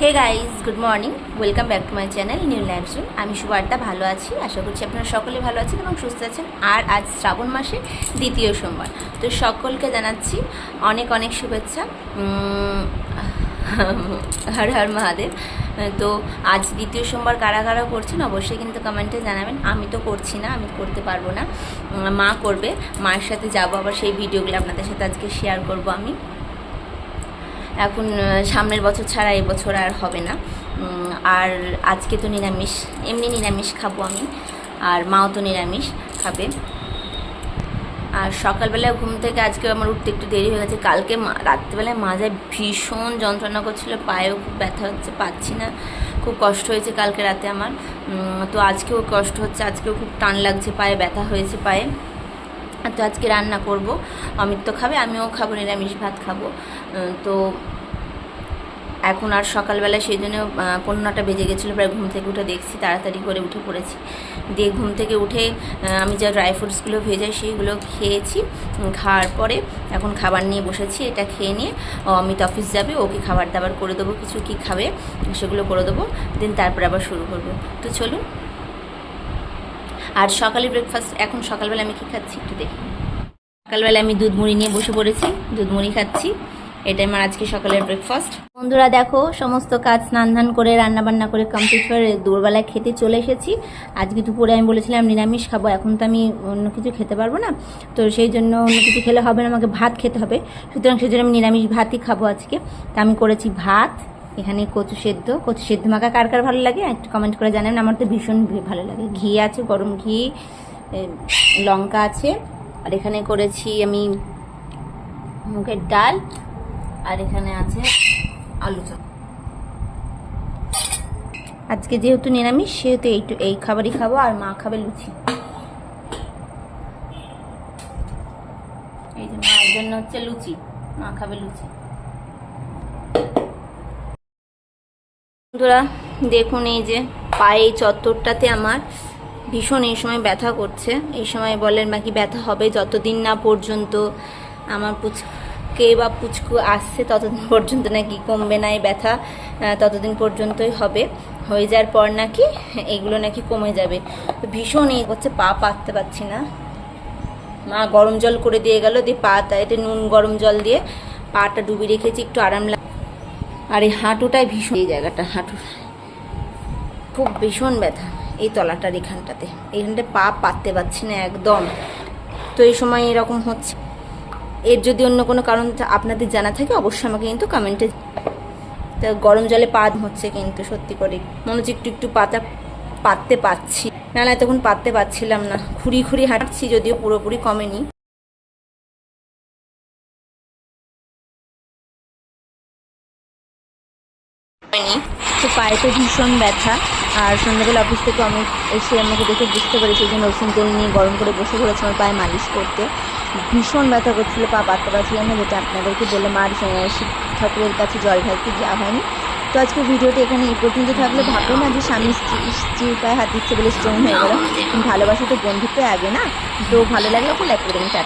Hey guys good morning welcome back to my channel new লাইফস্টুন আমি সুবার্তা ভালো আছি। আশা করছি আপনারা সকলে ভালো আছেন এবং সুস্থ আছেন। আর আজ শ্রাবণ মাসে দ্বিতীয় সোমবার। তো সকলকে জানাচ্ছি অনেক অনেক শুভেচ্ছা। হর হর মহাদেব। তো আজ দ্বিতীয় সোমবার কারা কারা করছেন অবশ্যই কিন্তু কমেন্টে জানাবেন। আমি তো করছি না, আমি করতে পারব না। মা করবে, মায়ের সাথে যাব, আবার সেই ভিডিওগুলো আপনাদের সাথে আজকে শেয়ার করব আমি। এখন সামনের বছর ছাড়া এবছর আর হবে না। আর আজকে তো নিরামিষ, এমনি নিরামিষ খাব আমি, আর মাও তো নিরামিষ খাবে। আর সকালবেলা ঘুম থেকে আজকে আমার উঠতে একটু দেরি হয়ে গেছে। কালকে রাত্রিবেলায় মাজায় ভীষণ যন্ত্রণা করছিল, পায়েও খুব ব্যথা হচ্ছে, পাচ্ছি না। খুব কষ্ট হয়েছে কালকে রাতে আমার। তো আজকেও কষ্ট হচ্ছে, আজকেও খুব টান লাগছে, পায়ে ব্যথা হয়েছে পায়ে। তো আজকে রান্না করব। অমিত তো খাবে, আমিও খাব, নিরামিষ ভাত খাব। তো এখন আর সকালবেলা সেই জন্য পনেরো নটা বেজে গেছিল, প্রায় ঘুম থেকে উঠে দেখছি, তাড়াতাড়ি করে উঠে পড়েছি। দিয়ে ঘুম থেকে উঠে আমি যা ড্রাই ফ্রুটসগুলো ভেজাই সেইগুলো খেয়েছি। খাওয়ার পরে এখন খাবার নিয়ে বসেছি, এটা খেয়ে নিয়ে অমিত অফিস যাবে, ওকে খাবার দাবার করে দেবো, কিছু কি খাবে সেগুলো করে দেবো, দেন তারপর আবার শুরু করব। তো চলুন আর সকালে ব্রেকফাস্ট এখন সকালবেলা আমি কী খাচ্ছি একটু দেখি। সকালবেলা আমি দুধ মুড়ি নিয়ে বসে পড়েছি, দুধ মুড়ি খাচ্ছি, এটাই আমার আজকে সকালের ব্রেকফাস্ট বন্ধুরা দেখো, সমস্ত কাজ স্নান ধান করে রান্না বান্না করে কমপ্লিট করে দুপুরবেলায় খেতে চলে এসেছি। আজকে দুপুরে আমি বলেছিলাম নিরামিষ খাব, এখন তো আমি অন্য কিছু খেতে পারব না, তো সেই জন্য অন্য কিছু খেলে হবে না, আমাকে ভাত খেতে হবে। সুতরাং সেই জন্য আমি নিরামিষ ভাতই খাব আজকে। তা আমি করেছি ভাত এখানে কচু সেদ্ধ। কচু সেদ্ধ মাখা কার কার ভালো লাগে? একটু কমেন্ট করে জানাবেন। আমার তো ভীষণ ভালো লাগে। ঘি আছে, গরম ঘি লঙ্কা আছে। আর এখানে করেছি আমি মুগের ডাল। আর এখানে আছে আলু চপ। আজকে যেহেতু নিরামিষ, সেহেতু এই এই খাবারই খাব। আর মা খাবে লুচি। এই যে মায়ের জন্য হচ্ছে লুচি। মা খাবে লুচি। বন্ধুরা, দেখুন এই যে পায়ে এই চত্বরটাতে আমার ভীষণ এই সময় ব্যথা করছে। এই সময় বলেন বাকি ব্যথা হবে, যতদিন না পর্যন্ত আমার পুচকে বা পুচকু আসছে, ততদিন পর্যন্ত নাকি কমবে না এই ব্যথা ততদিন পর্যন্তই হবে। হয়ে যাওয়ার পর নাকি এগুলো নাকি কমে যাবে। তো ভীষণ এই হচ্ছে পা পাততে পারছি না। মা গরম জল করে দিয়ে গেল, দিয়ে পা এতে নুন গরম জল দিয়ে পাটা ডুবিয়ে রেখেছি, একটু আরাম লাগে আর এই হাঁটুটাই ভীষণ। এই জায়গাটা, হাঁটু। খুব ভীষণ ব্যথা এই তলাটার এখানটাতে। এখানটায় পা পাততে পারছি না একদম। তো এই সময় এরকম হচ্ছে। এর যদি অন্য কোনো কারণ আপনাদের জানা থাকে, অবশ্যই আমাকে কিন্তু কমেন্টে তা গরম জলে পা হচ্ছে কিন্তু সত্যি করে। মনে হচ্ছে একটু একটু পাতা পাততে পারছি। না না তখন পাততে পারছিলাম না। খুঁড়ি খুঁড়ি হাঁটছি, যদিও পুরোপুরি কমেনি। হয়নি তো পায়েতে ভীষণ ব্যথা। আর সন্ধ্যাবেলা অফিস থেকে আমি এসে আমাকে দেখে বুঝতে পেরেছি যে নরসিং তেল নিয়ে গরম করে বসে পড়েছে আমার পায়ে মালিশ করতে। ভীষণ ব্যথা করছিল, পা পাততে পারছিলাম না, যেটা আপনাদেরকে বলে মার শিব ঠাকুরের কাছে জল ঢালতে যাওয়া হয়নি। তো আজকে ভিডিওটি এখানে এই পর্যন্ত থাকলে। ভাববে না যে স্বামী স্ত্রী, স্ত্রীর পায়ে হাত দিচ্ছে বলে স্ট্রং হয়ে গেল। ভালোবাসা তো বন্ধুত্ব আগে না। তো ভালো লাগলে লাইক করে দেবেন।